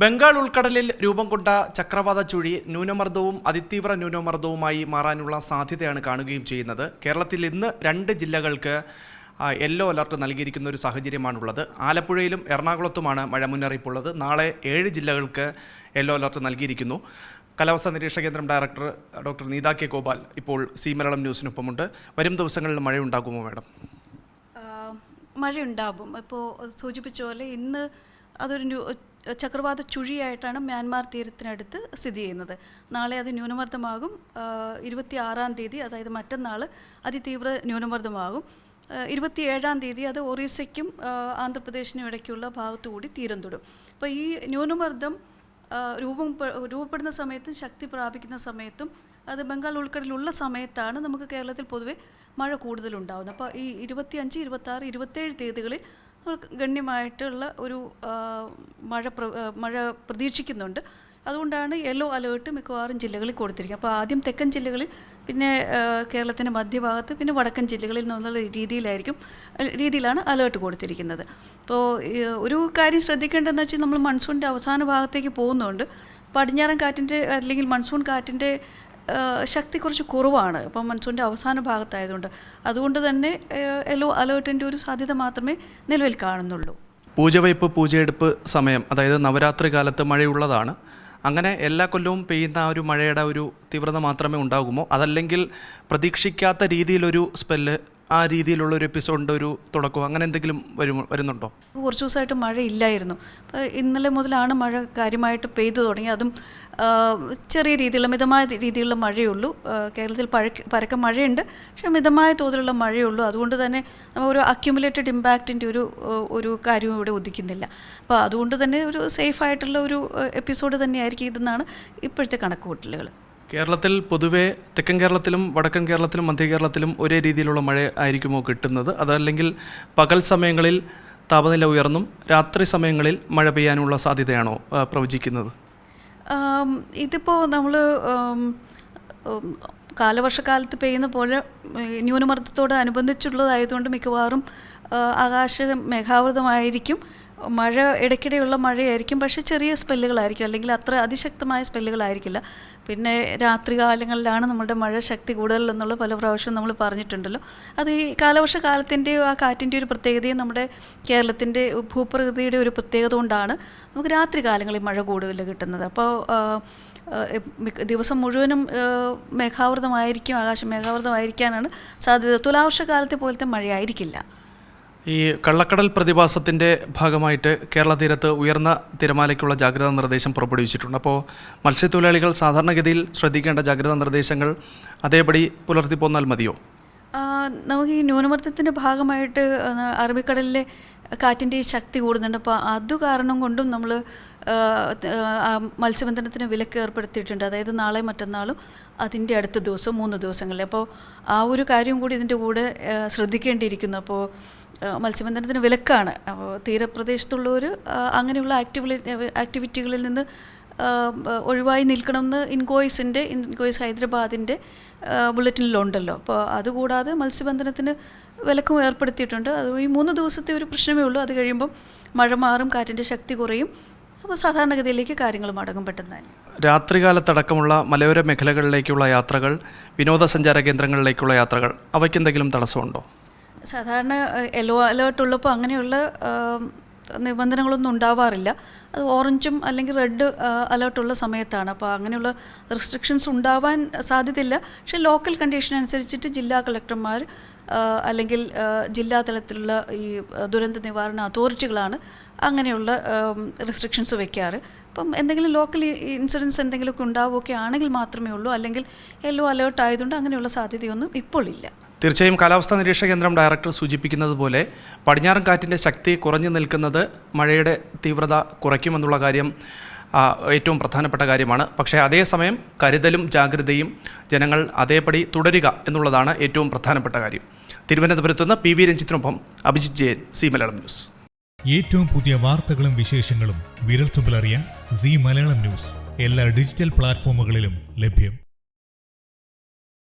ബംഗാൾ ഉൾക്കടലിൽ രൂപം കൊണ്ട ചക്രവാത ചുഴി ന്യൂനമർദ്ദവും അതിതീവ്ര ന്യൂനമർദ്ദവുമായി മാറാനുള്ള സാധ്യതയാണ് കാണുകയും ചെയ്യുന്നത്. കേരളത്തിൽ ഇന്ന് രണ്ട് ജില്ലകൾക്ക് യെല്ലോ അലർട്ട് നൽകിയിരിക്കുന്ന ഒരു സാഹചര്യമാണുള്ളത്. ആലപ്പുഴയിലും എറണാകുളത്തുമാണ് മഴ മുന്നറിയിപ്പുള്ളത്. നാളെ ഏഴ് ജില്ലകൾക്ക് യെല്ലോ അലർട്ട് നൽകിയിരിക്കുന്നു. കാലാവസ്ഥാ നിരീക്ഷണ കേന്ദ്രം director doctor Neetha K Gopal ഇപ്പോൾ സി മലയാളം ന്യൂസിനൊപ്പമുണ്ട്. വരും ദിവസങ്ങളിൽ മഴയുണ്ടാകുമോ മാഡം? മഴയുണ്ടാകും. ഇപ്പോൾ സൂചിപ്പിച്ച പോലെ ഇന്ന് അതൊരു ചക്രവാത ചുഴിയായിട്ടാണ് മ്യാൻമാർ തീരത്തിനടുത്ത് സ്ഥിതി ചെയ്യുന്നത്. നാളെ അത് ന്യൂനമർദ്ദമാകും. ഇരുപത്തി ആറാം തീയതി അതായത് മറ്റന്നാൾ അതിതീവ്ര ന്യൂനമർദ്ദമാകും. ഇരുപത്തി ഇരുപത്തിയേഴാം തീയതി അത് ഒറീസയ്ക്കും ആന്ധ്രാപ്രദേശിനും ഇടയ്ക്കുള്ള ഭാഗത്തു കൂടി തീരം തൊടും. അപ്പോൾ ഈ ന്യൂനമർദ്ദം രൂപം രൂപപ്പെടുന്ന സമയത്തും ശക്തി പ്രാപിക്കുന്ന സമയത്തും അത് ബംഗാൾ ഉൾക്കടലിലുള്ള സമയത്താണ് നമുക്ക് കേരളത്തിൽ പൊതുവെ മഴ കൂടുതലുണ്ടാകുന്നത് അപ്പോൾ ഈ ഇരുപത്തിയഞ്ച് ഇരുപത്താറ് ഇരുപത്തേഴ് തീയതികളിൽ ഗണ്യമായിട്ടുള്ള ഒരു മഴ മഴ പ്രതീക്ഷിക്കുന്നുണ്ട്. അതുകൊണ്ടാണ് യെല്ലോ അലേർട്ട് മിക്കവാറും ജില്ലകളിൽ കൊടുത്തിരിക്കുന്നത്. അപ്പോൾ ആദ്യം തെക്കൻ ജില്ലകളിൽ പിന്നെ കേരളത്തിന്റെ മധ്യഭാഗത്ത് പിന്നെ വടക്കൻ ജില്ലകളിൽ നിന്നുള്ള രീതിയിലായിരിക്കും രീതിയിലാണ് അലേർട്ട് കൊടുത്തിരിക്കുന്നത്. അപ്പോൾ ഒരു കാര്യം ശ്രദ്ധിക്കേണ്ടതെന്ന് വെച്ചാൽ നമ്മൾ മൺസൂണിന്റെ അവസാന ഭാഗത്തേക്ക് പോകുന്നുണ്ട്. പടിഞ്ഞാറൻ കാറ്റിന്റെ അല്ലെങ്കിൽ മൺസൂൺ കാറ്റിന്റെ ശക്തി കുറച്ച് കുറവാണ്. ഇപ്പം മൺസൂണിന്റെ അവസാന ഭാഗത്തായതുകൊണ്ട്. അതുകൊണ്ട് തന്നെ യെല്ലോ അലേർട്ടിന്റെ ഒരു സാധ്യത മാത്രമേ നിലവിൽ കാണുന്നുള്ളൂ. പൂജവയ്പ് പൂജയെടുപ്പ് സമയം അതായത് നവരാത്രി കാലത്ത് മഴയുള്ളതാണ്. അങ്ങനെ എല്ലാ കൊല്ലവും പെയ്യുന്ന ഒരു മഴയുടെ ഒരു തീവ്രത മാത്രമേ ഉണ്ടാകുമോ? അതല്ലെങ്കിൽ പ്രതീക്ഷിക്കാത്ത രീതിയിലൊരു സ്പെല്ല് ആ രീതിയിലുള്ള ഒരു എപ്പിസോഡിന്റെ ഒരു തുടക്കം അങ്ങനെ എന്തെങ്കിലും വരും വരുന്നുണ്ടോ? കുറച്ച് ദിവസമായിട്ട് മഴ ഇല്ലായിരുന്നു അപ്പോൾ ഇന്നലെ മുതലാണ് മഴ കാര്യമായിട്ട് പെയ്തു തുടങ്ങി. അതും ചെറിയ രീതിയിലുള്ള മിതമായ രീതിയിലുള്ള മഴയുള്ളൂ. കേരളത്തിൽ പഴക്ക പരക്കം മഴയുണ്ട്. പക്ഷേ മിതമായ തോതിലുള്ള മഴയുള്ളൂ. അതുകൊണ്ട് തന്നെ നമ്മൾ ഒരു അക്യുമുലേറ്റഡ് ഇമ്പാക്റ്റിന്റെ ഒരു ഒരു കാര്യവും ഇവിടെ ഉദിക്കുന്നില്ല. അപ്പോൾ അതുകൊണ്ട് തന്നെ ഒരു സേഫ് ആയിട്ടുള്ള ഒരു എപ്പിസോഡ് തന്നെയായിരിക്കും ഇതെന്നാണ് ഇപ്പോഴത്തെ കണക്കുകൂട്ടലുകൾ കേരളത്തിൽ പൊതുവെ തെക്കൻ കേരളത്തിലും വടക്കൻ കേരളത്തിലും മധ്യ കേരളത്തിലും ഒരേ രീതിയിലുള്ള മഴ ആയിരിക്കുമോ കിട്ടുന്നത്? അതല്ലെങ്കിൽ പകൽ സമയങ്ങളിൽ താപനില ഉയർന്നും രാത്രി സമയങ്ങളിൽ മഴ പെയ്യാനുള്ള സാധ്യതയാണോ പ്രവചിക്കുന്നത്? ഇതിപ്പോൾ നമ്മൾ കാലവർഷക്കാലത്ത് പെയ്യുന്ന പോലെ ന്യൂനമർദ്ദത്തോട് അനുബന്ധിച്ചുള്ളതായതുകൊണ്ട് മിക്കവാറും ആകാശം മേഘാവൃതമായിരിക്കും. മഴ ഇടയ്ക്കിടെയുള്ള മഴയായിരിക്കും. പക്ഷേ ചെറിയ സ്പെല്ലുകളായിരിക്കും. അല്ലെങ്കിൽ അത്ര അതിശക്തമായ സ്പെല്ലുകളായിരിക്കില്ല. പിന്നെ രാത്രി കാലങ്ങളിലാണ് നമ്മുടെ മഴ ശക്തി കൂടുതൽ എന്നുള്ള പല പ്രാവശ്യം നമ്മൾ പറഞ്ഞിട്ടുണ്ടല്ലോ. അത് ഈ കാലവർഷ കാലത്തിന്റെയോ ആ കാറ്റിന്റെ ഒരു പ്രത്യേകതയും നമ്മുടെ കേരളത്തിന്റെ ഭൂപ്രകൃതിയുടെ ഒരു പ്രത്യേകത കൊണ്ടാണ് നമുക്ക് രാത്രി കാലങ്ങളിൽ മഴ കൂടുതൽ കിട്ടുന്നത്. അപ്പോൾ ദിവസം മുഴുവനും മേഘാവൃതമായിരിക്കും ആകാശം മേഘാവൃതമായിരിക്കാനാണ് സാധ്യത. തുലാവർഷ കാലത്തെ പോലത്തെ മഴയായിരിക്കില്ല. ഈ കള്ളക്കടൽ പ്രതിഭാസത്തിന്റെ ഭാഗമായിട്ട് കേരള തീരത്ത് ഉയർന്ന തിരമാലയ്ക്കുള്ള ജാഗ്രതാ നിർദ്ദേശം പുറപ്പെടുവിച്ചിട്ടുണ്ട്. അപ്പോൾ മത്സ്യത്തൊഴിലാളികൾ സാധാരണഗതിയിൽ ശ്രദ്ധിക്കേണ്ട ജാഗ്രതാ നിർദ്ദേശങ്ങൾ അതേപടി പുലർത്തി പോന്നാൽ മതിയോ? നമുക്ക് ഈ ന്യൂനമർദ്ദത്തിന്റെ ഭാഗമായിട്ട് അറബിക്കടലിലെ കാറ്റിന്റെ ശക്തി കൂടുന്നുണ്ട്. അപ്പോൾ അത് കാരണം കൊണ്ടും നമ്മൾ മത്സ്യബന്ധനത്തിന് വിലക്ക് ഏർപ്പെടുത്തിയിട്ടുണ്ട്. അതായത് നാളെ മറ്റന്നാളും അതിന്റെ അടുത്ത ദിവസം മൂന്ന് ദിവസങ്ങളിൽ അപ്പോൾ ആ ഒരു കാര്യം കൂടി ഇതിന്റെ കൂടെ ശ്രദ്ധിക്കേണ്ടിയിരിക്കുന്നു. അപ്പോൾ മത്സ്യബന്ധനത്തിന് വിലക്കാണ്. അപ്പോൾ തീരപ്രദേശത്തുള്ളവർ അങ്ങനെയുള്ള ആക്ടിവിറ്റി ആക്ടിവിറ്റികളിൽ നിന്ന് ഒഴിവായി നിൽക്കണമെന്ന് ഇൻകോയ്സിന്റെ ഇൻകോയ്സ് ഹൈദരാബാദിന്റെ ബുള്ളറ്റിനിലുണ്ടല്ലോ. അപ്പോൾ അതുകൂടാതെ മത്സ്യബന്ധനത്തിന് വിലക്കും ഏർപ്പെടുത്തിയിട്ടുണ്ട്. അത് ഈ മൂന്ന് ദിവസത്തെ ഒരു പ്രശ്നമേ ഉള്ളൂ. അത് കഴിയുമ്പം മഴ മാറും കാറ്റിന്റെ ശക്തി കുറയും. അപ്പോൾ സാധാരണഗതിയിലേക്ക് കാര്യങ്ങൾ മടങ്ങും പെട്ടെന്ന് തന്നെ. രാത്രികാലത്തടക്കമുള്ള മലയോര മേഖലകളിലേക്കുള്ള യാത്രകൾ വിനോദസഞ്ചാര കേന്ദ്രങ്ങളിലേക്കുള്ള യാത്രകൾ അവയ്ക്കെന്തെങ്കിലും തടസ്സമുണ്ടോ? സാധാരണ യെല്ലോ അലേർട്ട് ഉള്ളപ്പോൾ അങ്ങനെയുള്ള നിബന്ധനകളൊന്നും ഉണ്ടാവാറില്ല. അത് ഓറഞ്ചും അല്ലെങ്കിൽ റെഡ് അലേർട്ടുള്ള സമയത്താണ്. അപ്പോൾ അങ്ങനെയുള്ള റെസ്ട്രിക്ഷൻസ് ഉണ്ടാവാൻ സാധ്യതയില്ല. പക്ഷേ ലോക്കൽ കണ്ടീഷൻ അനുസരിച്ചിട്ട് ജില്ലാ കളക്ടർമാർ അല്ലെങ്കിൽ ജില്ലാ തലത്തിലുള്ള ഈ ദുരന്ത നിവാരണ അതോറിറ്റികളാണ് അങ്ങനെയുള്ള റെസ്ട്രിക്ഷൻസ് വെക്കാറ്. അപ്പം എന്തെങ്കിലും ലോക്കൽ ഇൻസിഡൻസ് എന്തെങ്കിലുമൊക്കെ ഉണ്ടാവുകയൊക്കെ ആണെങ്കിൽ മാത്രമേ ഉള്ളൂ. അല്ലെങ്കിൽ യെല്ലോ അലേർട്ട് ആയതുകൊണ്ട് അങ്ങനെയുള്ള സാധ്യതയൊന്നും ഇപ്പോൾ ഇല്ല. തീർച്ചയായും കാലാവസ്ഥാ നിരീക്ഷണ കേന്ദ്രം ഡയറക്ടർ സൂചിപ്പിക്കുന്നത് പോലെ പടിഞ്ഞാറൻ കാറ്റിന്റെ ശക്തി കുറഞ്ഞു നിൽക്കുന്നത് മഴയുടെ തീവ്രത കുറയ്ക്കുമെന്നുള്ള കാര്യം ഏറ്റവും പ്രധാനപ്പെട്ട കാര്യമാണ്. പക്ഷേ അതേസമയം കരുതലും ജാഗ്രതയും ജനങ്ങൾ അതേപടി തുടരുക എന്നുള്ളതാണ് ഏറ്റവും പ്രധാനപ്പെട്ട കാര്യം. തിരുവനന്തപുരത്ത് നിന്ന് പി വി രഞ്ജിത്തിനൊപ്പം അഭിജിത് ജയൻ സി മലയാളം ന്യൂസ്. ഏറ്റവും പുതിയ വാർത്തകളും വിശേഷങ്ങളും വിരൽത്തുമ്പിലറിയാൻ സി മലയാളം ന്യൂസ്. എല്ലാ ഡിജിറ്റൽ പ്ലാറ്റ്ഫോമുകളിലും ലഭ്യം.